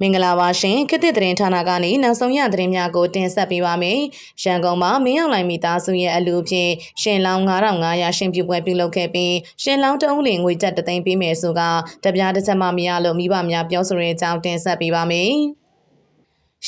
မင်္ဂလာပါရှင်ခေတ်သစ်သတင်းဌာနကနေနောက်ဆုံးရသတင်းများကိုတင်ဆက်ပေးပါမယ်။ရန်ကုန်မှာမင်းအောင်လိုင်မိသားစုရဲ့အလူဖြင့်ရှင်လောင်း9500ရှင်ပြုပွဲပြုလုပ်ခဲ့ပြီးရှင်လောင်းတအုပ်လင်ငွေကျပ်တသိန်းပေးမယ်ဆိုကတပြားတစ်ချက်မှမရလို့မိဘများပြောဆိုတဲ့အကြောင်းတင်ဆက်ပေးပါမယ်။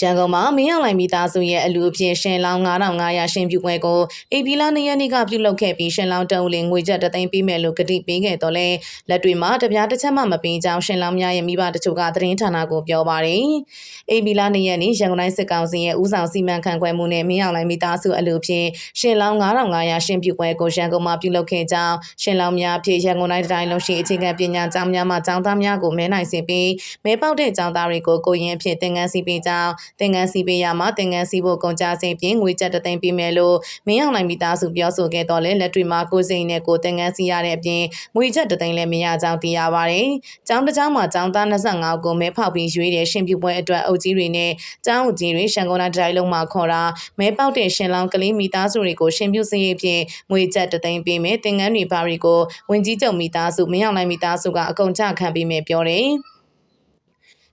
ရန်ကုန်မှာမင်းအောင်လိုင်မိသားစုရဲ့အလူအဖြစ်ရှင်လောင်း9500ရှင်ပြုပွဲကိုအေပီလာနေ့ရက်နေ့ကပြုလုပ်ခဲ့ပြီးရှင်လောင်းတအုပ်လင်ငွေကျပ်တသိန်းပေးမယ်လို့ကတိပေးခဲ့တော့လဲလက်တွေမှာတပြားတစ်ချက်မှမပေးကြောင်းရှင်လောင်းများရဲ့မိဘတချို့ကသတင်းဌာနကိုပြောပါတယ်။အေဘီလာနေရက်နေ့ရန်ကုန်တိုင်းစစ်ကောင်စီရဲ့ဦးဆောင်စီမံခန့်ခွဲမှုနဲ့မင်းအောင်လိုင်မိသားစုအလို့ဖြင့်ရှင်လောင်း9500ရှင်ပြုပွဲကိုရန်ကုန်မှာပြုလုပ်ခဲ့ကြောင်းရှင်လောင်းများဖြင့်ရန်ကုန်တိုင်းတိုင်းလုံးရှိအခြေခံပညာကျောင်းများမှကျောင်းသားများကိုမဲနိုင်စေပြီးမဲပေါက်တဲ့ကျောင်းသားတွေကိုကိုရင်အဖြစ်သင်ခန်းစီပေးကြောင်းသင်ခန်းစီပေးရမှာသင်ခန်းစီဖို့ကုန်ကြစေဖြင့်ငွေကျပ်တသိန်းပေးမယ်လို့မင်းအောင်လိုင်မိသားစုပြောဆိုခဲ့တော့လဲလက်တွေမှာကိုစိန်နဲ့ကိုသင်ခန်းစီရတဲ့အပြင်ငွေကျပ်တသိန်းလည်းမရကြောင်းသိရပါတယ်။ကျောင်းတစ်ကျောင်းမှာကျောင်းသား25ကိုမဲဖောက်ပြီးရွေးတဲ့ရှင်ပြုပွဲအတွက်အုပ်ကြီးတွေနဲ့ကျောင်းအုပ်ကြီးတွေရှန်ကုန်တိုင်းတိုင်းလုံးမှာခေါ်တာမဲပေါက်တဲ့ရှင်လောင်းကလေးမိသားစုတွေကိုရှင်ပြုစည်းဖြင့်ငွေကျပ်တသိန်းပေးမယ်သင်္ကန်းတွေဘာတွေကိုဝင်ကြီးချုပ်မိသားစုမင်းအောင်နိုင်မိသားစုကအကုန်ကြခံပေးမယ်ပြောတယ်။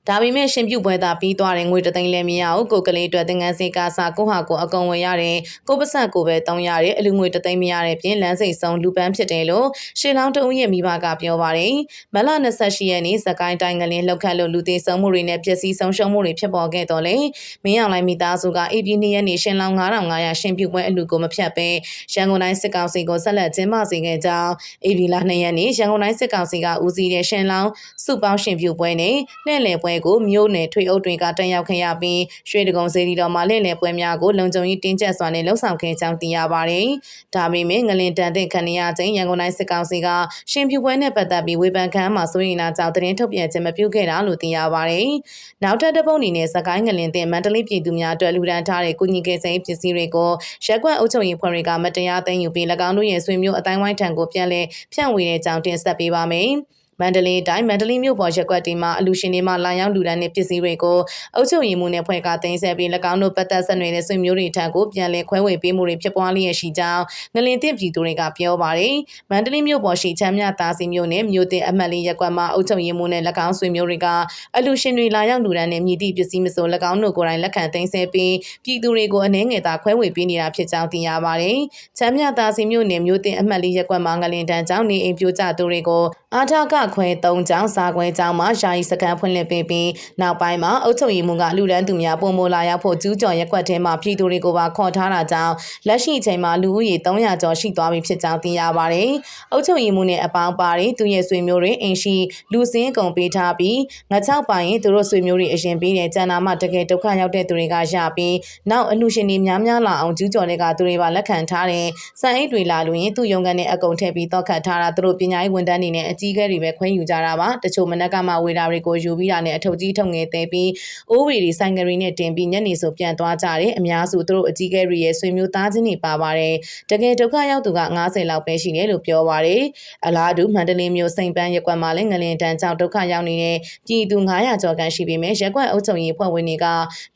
ဒါပေမဲ့ရှင်ပြုတ်ပွဲသာပြီးသွားတယ်ငွေတသိန်းလည်းမရဘူးကိုကလေးအတွက်သင်ငန်းစေကစားကိုဟာကိုအကုန်ဝင်ရတယ်ကိုပစက်ကိုပဲတောင်းရတယ်အလူငွေတသိန်းမရတဲ့ပြင်လမ်းစိတ်ဆုံးလူပန်းဖြစ်တယ်လို့ရှေလောင်းတဦးရဲ့မိဘကပြောပါတယ်မလ28ရက်နေ့စကိုင်းတိုင်းကလင်းလောက်ခတ်လို့လူသေးဆုံးမှုတွေနဲ့ပျက်စီးဆုံးရှုံးမှုတွေဖြစ်ပေါ်ခဲ့တော့လေမင်းအောင်လိုင်းမိသားစုက AP 2ရက်နေ့ရှင်လောင်း9500ရှင်ပြုတ်ပွဲအလူကိုမဖြတ်ပဲရန်ကုန်တိုင်းစစ်ကောင်စီကိုဆက်လက်ကျင်းပစေခဲ့ကြောင်း AP လ2ရက်နေ့ရန်ကုန်တိုင်းစစ်ကောင်စီကဦးစီးတဲ့ရှင်လောင်းစုပေါင်းရှင်ပြုတ်ပွဲနဲ့လှည့်လည်ပွဲပွဲကိုမြို့နယ်ထွေအုပ်တွေကတက်ရောက်ခဲ့ရပြီးရွှေတကုံစေတီတော်မှာလည်လည်ပွဲများကိုလုံခြုံရေးတင်းကျပ်စွာနဲ့လှုပ်ဆောင်ခဲ့ကြောင်းသိရပါတယ်။ဒါပေမဲ့ငလင်တန်တဲ့ခဏရချင်းရန်ကုန်တိုင်းစစ်ကောင်စီကရှင်ဖြူပွဲနဲ့ပတ်သက်ပြီးဝေဖန်ခန်းမှာစိုးရိမ်လာကြောင်းသတင်းထုတ်ပြန်ခြင်းမပြုခဲ့တာလို့သိရပါတယ်။နောက်ထပ်တစ်ပုတ်အနေနဲ့စကိုင်းငလင်တဲ့မန္တလေးပြည်သူများအတွက်လူဒန်းထားတဲ့ကုညီကေစိန်ပစ္စည်းတွေကိုရက်ကွက်အုပ်ချုပ်ရေးဖွဲ့တွေကမတရားသိမ်းယူပြီး၎င်းတို့ရဲ့ဆွေမျိုးအတိုင်းဝိုင်းထံကိုပြန်လည်ဖြန့်ဝေတဲ့ကြောင်းတင်ဆက်ပေးပါမယ်။ မန္တလေးတိုင်းမန္တလေးမြို့ပေါ်ရက်ကွက်တီမှာအလူရှင်တွေမှလာရောက်လူဒန်းတဲ့ပစ္စည်းတွေကိုအုပ်ချုပ်ရေးမှုနဲ့ဖွဲ့ကတင်ဆက်ပြီး၎င်းတို့ပတ်သက်ဆက်နွယ်တဲ့ဆွေမျိုးတွေထံကိုပြန်လည်ခွဲဝေပေးမှုတွေဖြစ်ပွားလျက်ရှိကြောင်းငလင်တင့်ပြည်သူတွေကပြောပါတယ်။မန္တလေးမြို့ပေါ်ရှိချမ်းမြသားစီမြို့နယ်မြို့တင်အမှတ်လေးရက်ကွက်မှာအုပ်ချုပ်ရေးမှုနဲ့၎င်းဆွေမျိုးတွေကအလူရှင်တွေလာရောက်လူဒန်းတဲ့မြည်သည့်ပစ္စည်းမဆို၎င်းတို့ကိုယ်တိုင်လက်ခံတင်ဆက်ပြီးပြည်သူတွေကိုအနှဲငယ်သာခွဲဝေပေးနေတာဖြစ်ကြောင်းသိရပါတယ်။ချမ်းမြသားစီမြို့နယ်မြို့တင်အမှတ်လေးရက်ကွက်မှာငလင်တန်းကြောင့်နေအိမ်ပြိုကျသူတွေကိုအာထကခွဲ၃ကျောင်းစာခွဲကျောင်းမှာယာယီစကန်ဖွင့်လှစ်ပေးပြီးနောက်ပိုင်းမှာအုပ်ချုပ်ရေးမှူးကလူလန်းသူများပုံမလာရောက်ဖို့ကျူးကျော်ရက်ကွက်ထဲမှာပြည်သူတွေကိုပါခေါ်ထားတာကြောင့်လက်ရှိအချိန်မှာလူဦးရေ300ကျော်ရှိသွားပြီဖြစ်ကြောင်းသိရပါတယ်။အုပ်ချုပ်ရေးမှူးနဲ့အပေါင်းပါတွေသူရဲ့ဆွေမျိုးတွေအင်ရှိလူစင်းကုန်ပေးထားပြီးငါချောက်ပိုင်ရင်သူတို့ဆွေမျိုးတွေအရင်ပေးတဲ့ကျန်နာမှတကယ်ဒုက္ခရောက်တဲ့သူတွေကရပြီးနောက်အလူရှင်တွေများများလာအောင်ကျူးကျော်တဲ့ကသူတွေပါလက်ခံထားတဲ့စံအိတ်တွေလာလို့ရင်သူ့ရုံကန်နဲ့အကုန်ထည့်ပြီးတော့ခတ်ထားတာသူတို့ပညာရေးဝန်ထမ်းတွေနဲ့အကြီးအကဲတွေပဲခွင့်ယူကြတာပါတချို့မနက်ကမှဝေတာတွေကိုယူပြီးတာနဲ့အထုပ်ကြီးထုံငယ်သေးပြီးအိုးဝေတွေဆိုင်ကရီနဲ့တင်ပြီးညနေဆိုပြန်သွားကြတယ်အများစုသူတို့အကြီးကဲတွေရဲ့ဆွေမျိုးသားချင်းတွေပါပါတယ်တကယ်ဒုက္ခရောက်သူက90လောက်ပဲရှိတယ်လို့ပြောပါတယ်အလားတူမန္တလေးမြို့စိန်ပန်းရက်ကွက်မှာလည်းငလင်တန်းကြောင့်ဒုက္ခရောက်နေတဲ့ပြည်သူ900ကျော်ကန်ရှိပေမဲ့ရက်ကွက်အုပ်ချုပ်ရေးဖွဲ့ဝင်တွေက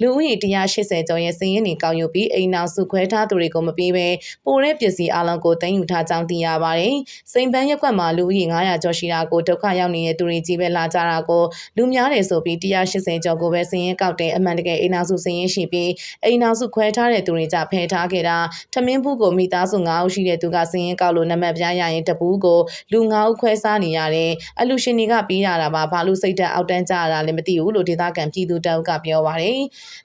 လူဦးရေ180ကျော်ရဲ့စည်ရင်းတွေကောက်ယူပြီးအိမ်နောက်စုခွဲထားသူတွေကိုမပေးဘဲပိုတဲ့ပစ္စည်းအလုံးကိုတင်ယူထားကြောင်းသိရပါတယ်စိန်ပန်းရက်ကွက်မှာလူဦးရေ900ကျော်ရှိတာကိုဒုက္ခရောက်နေတဲ့သူတွေကြီးပဲလာကြတာကိုလူများတယ်ဆိုပြီး180ကျော်ကိုပဲစည်ရင်ကောက်တဲ့အမှန်တကယ်အိမ်နောက်စုစည်ရင်ရှိပြီးအိမ်နောက်စုခွဲထားတဲ့သူတွေကြဖယ်ထားခဲ့တာထမင်းဘူးကိုမိသားစု9ဦးရှိတဲ့သူကစည်ရင်ကောက်လို့နံပါတ်ပြရရင်တပူးကိုလူ9ဦးခွဲစားနေရတယ်အလူရှင်တွေကပြီးရတာပါဘာလို့စိတ်တက်အောက်တန်းကြရတာလည်းမသိဘူးလို့ဒေသခံပြည်သူတအုပ်ကပြောပါတယ်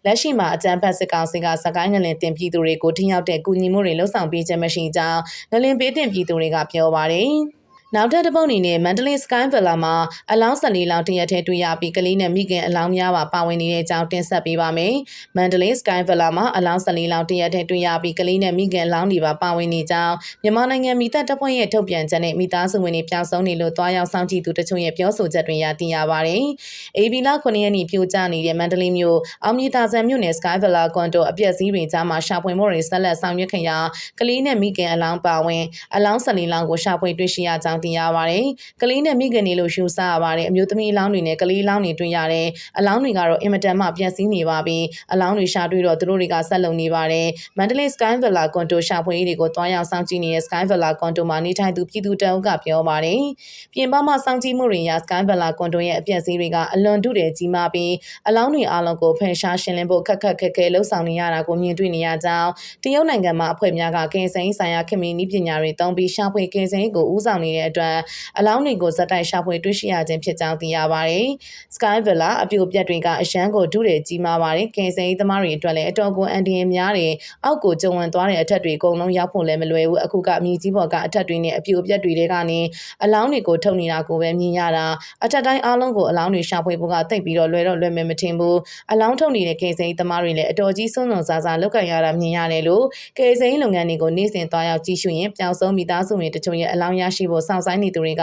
လက်ရှိမှာအကြံဖတ်စစ်ကောင်စီကစကိုင်းငလင်တင်ပြည်သူတွေကိုထိရောက်တဲ့ကူညီမှုတွေလှုံ့ဆော်ပေးခြင်းမရှိကြောင်းငလင်ပေးတင်ပြည်သူတွေကပြောပါတယ် နောက်ထပ်တစ်ပုတ်အနေနဲ့မန္တလေး Sky Villa မှာအလောင်း14လောင်းတရက်ထဲတွေ့ရပြီးကလေးနဲ့မိခင်အလောင်းများပါပါဝင်နေတဲ့အကြောင်းတင်ဆက်ပေးပါမယ်။မန္တလေး Sky Villa မှာအလောင်း14လောင်းတရက်ထဲတွေ့ရပြီးကလေးနဲ့မိခင်အလောင်းတွေပါပါဝင်နေကြောင်းမြန်မာနိုင်ငံမိသက်တပ်ဖွဲ့ရဲ့ထုတ်ပြန်ချက်နဲ့မိသားစုဝင်တွေပြောင်းဆုံးနေလို့တွားရောက်ဆောင်ကြည့်သူတချို့ရဲ့ပြောဆိုချက်တွေရသိရပါတယ်။ AB လ9ရက်နေ့ပြိုကျနေတဲ့မန္တလေးမြို့အောင်မြေသာဆန်မြို့နယ် Sky Villa ကွန်တိုအပြက်စီးတွေကြားမှာရှာဖွေမှုတွေဆက်လက်ဆောင်ရွက်ခင်ရာကလေးနဲ့မိခင်အလောင်းပါဝင်အလောင်း14လောင်းကိုရှာဖွေတွေ့ရှိရကြောင်းသိရပါတယ်။ကလေးနဲ့မိခင်တွေလို့ရှုဆရပါတယ်အမျိုးသမီးအလောင်းတွေနဲ့ကလေးအလောင်းတွေတွေ့ရတယ်။အလောင်းတွေကတော့အင်မတန်မှပြည့်စည်နေပါပြီ။အလောင်းတွေရှာတွေ့တော့သူတို့တွေကဆက်လုံနေပါတယ်။ Mandalay Sky Villa ကွန်တိုရှာဖွေရေးတွေကိုတွားရောက်စောင့်ကြည့်နေတဲ့ Sky Villa ကွန်တိုမှာနေထိုင်သူပြည်သူတအုပ်ကပြောပါတယ်။ပြင်ပမှာစောင့်ကြည့်မှုတွေရ Sky Villa ကွန်တိုရဲ့အပြည့်အစည်တွေကအလွန်တုတယ်ကြီးမားပြီးအလောင်းတွေအလုံးကိုဖယ်ရှားရှင်းလင်းဖို့ခက်ခက်ခဲခဲလှုပ်ဆောင်နေရတာကိုမြင်တွေ့နေရကြောင်းတရုတ်နိုင်ငံမှာအဖွဲ့များကကင်ဆယ်ဆိုင်ရာခင်မီနည်းပညာတွေသုံးပြီးရှာဖွေကင်ဆယ်ကိုဦးဆောင်နေတဲ့အတွက်အလောင်းတွေကိုဇက်တိုက်ရှာဖွေတွေ့ရှိရခြင်းဖြစ်ကြောင်းသိရပါတယ်။ Sky Villa အပြိုပြက်တွေကအရန်ကိုဒုတယ်ကြီးမားပါတယ်ကင်ဆယ်သမားတွေအတွက်လည်းအတော်ကိုအန်ဒီယင်များတယ်အောက်ကိုကျုံဝင်သွားတဲ့အထက်တွေအကုန်လုံးရောက်ဖို့လည်းမလွယ်ဘူးအခုကအမြင့်ကြီးပေါ်ကအထက်တွေနဲ့အပြိုပြက်တွေတွေကနေအလောင်းတွေကိုထုတ်နေတာကိုပဲမြင်ရတာအထက်တိုင်းအားလုံးကိုအလောင်းတွေရှာဖွေဖို့ကတိတ်ပြီးတော့လွယ်တော့လွယ်မယ်မထင်ဘူးအလောင်းထုတ်နေတဲ့ကင်ဆယ်သမားတွေလည်းအတော်ကြီးဆုံးလုံးစားစားလောက်ကန်ရတာမြင်ရတယ်လို့ကယ်ဆယ်လုပ်ငန်းတွေကိုနေ့စဉ်သွားရောက်ကြည့်ရှုရင်ပျောက်ဆုံးမိသားစုတွေတချို့ရဲ့အလောင်းရရှိဖို့စောင့်ဆိုင်းနေသူတွေက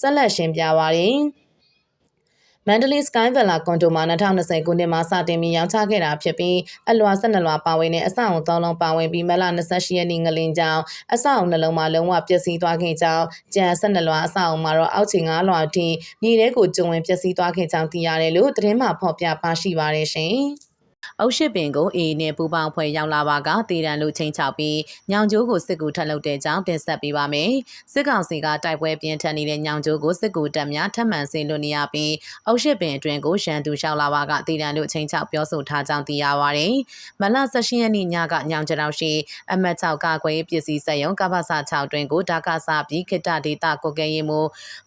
ဆက်လက်ရှင်းပြပါတယ်။ Mandalay Sky Villa ကွန်ဒိုမှာ2020ခုနှစ်မှာစတင်ပြီးရောင်းချခဲ့တာဖြစ်ပြီးအလွာ12လွာပါဝင်တဲ့အဆောက်အုံ3လုံးပါဝင်ပြီးမလ28ရက်နေ့ငလင်ကြောင်အဆောက်အုံနှလုံးမှာလုံးဝပျက်စီးသွားခဲ့ကြောင်းကြံ12လွာအဆောက်အုံမှာတော့အောက်ခြေ9လွာအထိမြေထဲကိုကျုံဝင်ပျက်စီးသွားခဲ့ကြောင်းသိရတယ်လို့သတင်းမှဖော်ပြပါရှိပါတယ်ရှင်။ အုတ်ရှိပင်ကိုအေးနဲ့ပူပေါင်းဖွဲ့ရောက်လာပါကတည်တံလို့ချင်းချောက်ပြီးညောင်ကျိုးကိုစစ်ကူထပ်လုပ်တဲ့ကြောင်းတင်ဆက်ပေးပါမယ်။စစ်ကောင်စီကတိုက်ပွဲပြင်းထန်နေတဲ့ညောင်ကျိုးကိုစစ်ကူတပ်များထပ်မံဆင်လွတ်နေရပြီးအုတ်ရှိပင်အတွင်းကိုရန်သူလျှောက်လာပါကတည်တံလို့ချင်းချောက်ပြောဆိုထားကြောင်းသိရပါတယ်။မလ16ရက်နေ့ညကညောင်ကျတော့ရှိအမတ်6ကကွယ်ပစ္စည်းစက်ရုံကပ္ပစ6တွင်ကိုဒါကစားပြီးခိတ္တဒေတာကိုကဲရင်မူ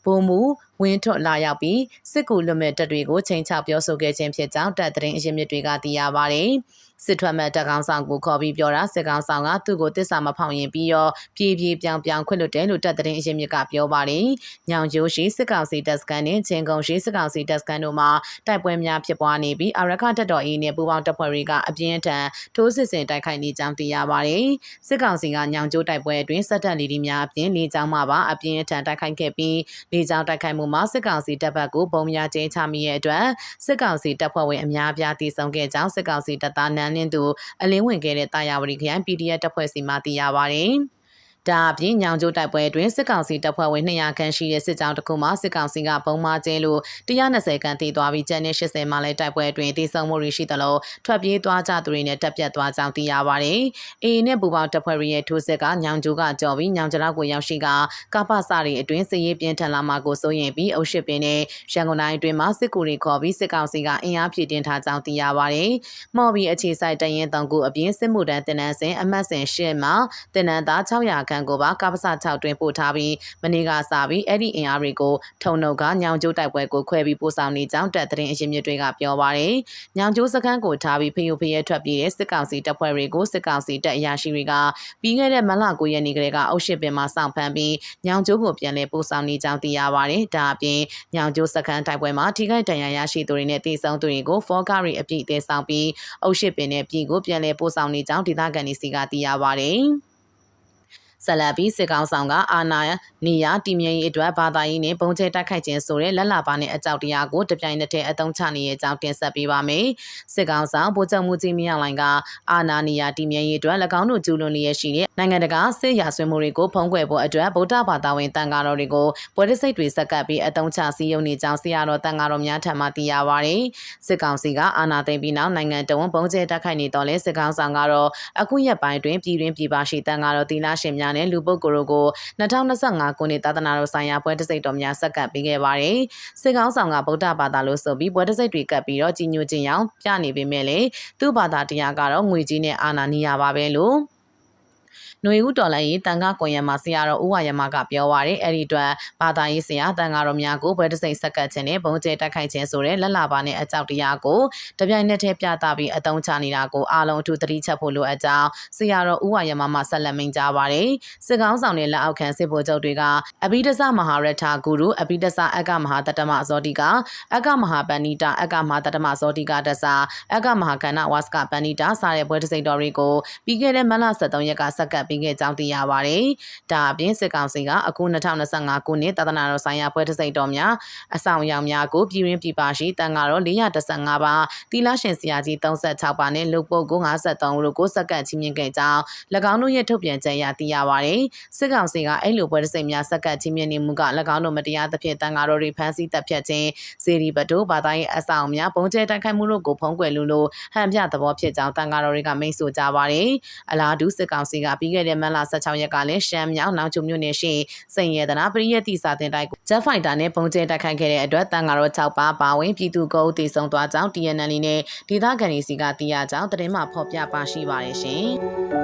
ဘုံမူ ဝင်းထွတ်လာရောက်ပြီးစစ်ကူလွတ်မဲ့တပ်တွေကိုချိန်ချပြောဆိုခဲ့ခြင်းဖြစ်ကြောင်းတပ်သတင်းအရင်းမြစ်တွေကသိရပါတယ်။ စစ်ထွက်မဲ့တပ်ကောင်းဆောင်ကိုခေါ်ပြီးပြောတာစစ်ကောင်းဆောင်ကသူ့ကိုတစ္ဆာမဖောင်ရင်ပြီးတော့ပြေးပြေးပြောင်ပြောင်ခွင့်လွတ်တယ်လို့တပ်သတင်းအရင်းမြစ်ကပြောပါတယ်။ညောင်ကျိုးရှိစစ်ကောင်စီတပ်စကန်နဲ့ချင်းကုန်းရှိစစ်ကောင်စီတပ်စကန်တို့မှာတိုက်ပွဲများဖြစ်ပွားနေပြီးအရခတပ်တော်အေးနဲ့ပူးပေါင်းတပ်ဖွဲ့တွေကအပြင်းထန်ထိုးစစ်ဆင်တိုက်ခိုက်နေကြောင်းသိရပါတယ်။စစ်ကောင်စီကညောင်ကျိုးတိုက်ပွဲအတွင်းစစ်တပ်လီဒီများအပြင်လေကြောင်းမှပါအပြင်းထန်တိုက်ခိုက်ခဲ့ပြီးလေကြောင်းတိုက်ခိုက်မှုမှာစစ်ကောင်စီတပ်ဘက်ကိုပုံများကျင်းချမိရဲ့အတွက်စစ်ကောင်စီတပ်ဖွဲ့ဝင်အများအပြားတည်ဆုံခဲ့ကြောင်းစစ်ကောင်စီတပ်သားနန်းလင်းသူအလင်းဝင်ခဲ့တဲ့တာယာဝတီခရိုင် PDF တပ်ဖွဲ့စီမှသိရပါဗျ။ ဒါအပြင်ညောင်ကျိုးတိုက်ပွဲအတွင်းစစ်ကောင်စီတပ်ဖွဲ့ဝင်200ခန့်ရှိတဲ့စစ်ကြောင်းတစ်ခုမှစစ်ကောင်စီကပုံမာကျဲလို့120ခန့်တည်သွားပြီးကျန်တဲ့80မှလည်းတိုက်ပွဲအတွင်းတည်ဆုံမှုတွေရှိသလိုထွက်ပြေးသွားကြသူတွေနဲ့တပ်ပြတ်သွားကြောင်းသိရပါတယ်။အေအေနဲ့ပူပေါင်းတပ်ဖွဲ့ရဲ့ထိုးစစ်ကညောင်ကျိုးကကြော်ပြီးညောင်ကျလောက်ကိုရောက်ရှိကကပ္ပစတွေအတွင်းစစ်ရေးပြင်းထန်လာမှာကိုစိုးရင်ပြီးအုပ်ရှစ်ပင်နဲ့ရန်ကုန်တိုင်းအတွင်းမှာစစ်ကူတွေခေါ်ပြီးစစ်ကောင်စီကအင်အားဖြည့်တင်ထားကြောင်းသိရပါတယ်။မော်ဘီအခြေစိုက်တရင်တောင်ကူအပြင်စစ်မှုတန်းတင်နန်းစဉ်အမတ်စဉ်ရှစ်မှာတင်နန်းသား600ခန့်ကိုပါကပ္ပစ6တွင်ပို့ထားပြီးမနေ့ကစပြီးအဲ့ဒီအင်အားတွေကိုထုံနှုတ်ကညောင်ကျိုးတိုက်ပွဲကိုခွဲပြီးပို့ဆောင်နေကြောင်းတပ်သတင်းအရင်းမြစ်တွေကပြောပါရယ်ညောင်ကျိုးစခန်းကိုထားပြီးဖျို့ဖျဲထွက်ပြေးတဲ့စစ်ကောင်စီတပ်ဖွဲ့တွေကိုစစ်ကောင်စီတပ်အရာရှိတွေကပြီးခဲ့တဲ့မလ9ရက်နေ့ကလေးကအုပ်ရှစ်ပင်မှာစောင့်ဖမ်းပြီးညောင်ကျိုးကိုပြန်လည်ပို့ဆောင်နေကြောင်းသိရပါတယ်ဒါအပြင်ညောင်ကျိုးစခန်းတိုက်ပွဲမှာထိခိုက်ဒဏ်ရာရရှိသူတွေနဲ့တည်ဆုံသူတွေကိုဖောကာရီအပြည့်အသေးဆောင်ပြီးအုပ်ရှစ်ပင်နဲ့ပြည်ကိုပြန်လည်ပို့ဆောင်နေကြောင်းဒေသခံတွေစီကသိရပါတယ် ဆက်လက်ပြီးစစ်ကောင်ဆောင်ကအာဏာနေရတည်မြဲရေးအတွက်ဘာသာရေးနဲ့ပုံကျဲတိုက်ခိုက်ခြင်းဆိုတဲ့လက်လာပါနဲ့အကြောက်တရားကိုတပြိုင်နက်တည်းအသုံးချနေတဲ့အကြောင်းတင်ဆက်ပေးပါမယ်။စစ်ကောင်ဆောင်ဗိုလ်ချုပ်မှုကြီးမြောင်လိုင်ကအာဏာနေရတည်မြဲရေးအတွက်၎င်းတို့ကျူးလွန်လျက်ရှိတဲ့နိုင်ငံတကာစစ်ရာဆွေးမှုတွေကိုဖုံးကွယ်ဖို့အတွက်ဗုဒ္ဓဘာသာဝင်တန်ဃာတော်တွေကိုပွဲတိစိတ်တွေစက္ကပ်ပြီးအသုံးချစည်းရုံးနေကြောင်းဆရာတော်တန်ဃာတော်များထံမှသိရပါဗျ။စစ်ကောင်စီကအာဏာသိမ်းပြီးနောက်နိုင်ငံတော်ပုံကျဲတိုက်ခိုက်နေတော့လဲစစ်ကောင်ဆောင်ကတော့အခုရက်ပိုင်းတွင်ပြည်တွင်းပြည်ပရှိတန်ဃာတော်သီလရှင်များနဲ့လူပုဂ္ဂိုလ်တို့ကို2025ခုနှစ်သာသနာတော်ဆိုင်ရာပွဲတစ်စိတ်တော်များဆက်ကပ်ပေးခဲ့ပါတယ်။စစ်ကောင်းဆောင်ကဗုဒ္ဓဘာသာလို့ဆိုပြီးပွဲတစ်စိတ်တွေကပ်ပြီးတော့ကြီးညိုခြင်းအောင်ပြနေပေမဲ့လေသူ့ဘာသာတရားကတော့ငွေကြီးနဲ့အာဏာနီးရပါပဲလို့ ຫນွေဦးတော်လိုင်းရေးတန်ခါကွန်ရက်မှာဆရာတော်ဦးဝါရမကပြောပါရယ်အဲ့ဒီအတွက်ဘာသာရေးဆရာတန်ခါတော်များကိုဘွဲတစိမ့်ဆက်ကတ်ခြင်းနဲ့ဘုံကျဲတိုက်ခိုက်ခြင်းဆိုတဲ့လက်လာပါနဲ့အကြောက်တရားကိုတပြိုင်နက်တည်းပြသပြီးအသုံးချနေတာကိုအားလုံးအထူးသတိချက်ဖို့လိုအပ်ကြောင်းဆရာတော်ဦးဝါရမမှဆက်လက်မိန့်ကြားပါရယ်စစ်ကောင်းဆောင်တဲ့လက်အောက်ခံစစ်ဗိုလ်ချုပ်တွေကအဘိဓဆမဟာရထဂုရုအဘိဓဆအက္ကမဟာတတမဇောတိကအက္ကမဟာပဏိတာအက္ကမဟာတတမဇောတိကတဆာအက္ကမဟာကဏဝါစကပဏိတာစတဲ့ဘွဲတစိမ့်တော်တွေကိုပြီးခဲ့တဲ့မလ23ရက်ကဆက်ကပ်ပေးခဲ့ကြောင်းသိရပါတယ်။ဒါအပြင်စစ်ကောင်စီကအခု2025ခုနှစ်သာသနာတော်ဆိုင်ရာပွဲတစ်စိတ်တော်များအဆောင်အယောင်များကိုပြည်ရင်းပြည်ပါရှိတန်ဃာတော်415ပါးတီလာရှင်ဆရာကြီး36ပါးနဲ့လူပုတ်ကို53ဦးတို့ကိုစက္ကန့်ချင်းမြင့်ခဲ့ကြောင်း၎င်းတို့ရဲ့ထုတ်ပြန်ချက်အရသိရပါတယ်။စစ်ကောင်စီကအဲ့လိုပွဲတစ်စိတ်များစက္ကန့်ချင်းမြင့်နေမှုက၎င်းတို့မတရားသဖြင့်တန်ဃာတော်တွေဖမ်းဆီးတပ်ဖြတ်ခြင်းစေရီဘတ်တို့ဘာသာရေးအဆောင်များပုံကျဲတိုက်ခိုက်မှုတို့ကိုဖုံးကွယ်လူလို့ဟန်ပြသဘောဖြစ်ကြောင်းတန်ဃာတော်တွေကမိန့်ဆိုကြပါတယ်။အလားတူစစ်ကောင်စီကပြီးခဲ့တဲ့မတ်လ16ရက်ကလည်းရှမ်းမြောက်နောင်ချုံမြို့နယ်ရှိစိန်ရတနာပရိယတိစာတင်တိုက်ကိုဂျက်ဖိုက်တာနဲ့ပုံကျဲတိုက်ခိုက်ခဲ့တဲ့အတွက်တန်ဃာတော်6ပါးပါဝင်ပြည်သူ့ကိုတည်ဆုံသွားကြောင်း TNL နဲ့ဒေသခံတွေစီကသိရကြောင်းသတင်းမှဖော်ပြပါရှိပါတယ်ရှင်။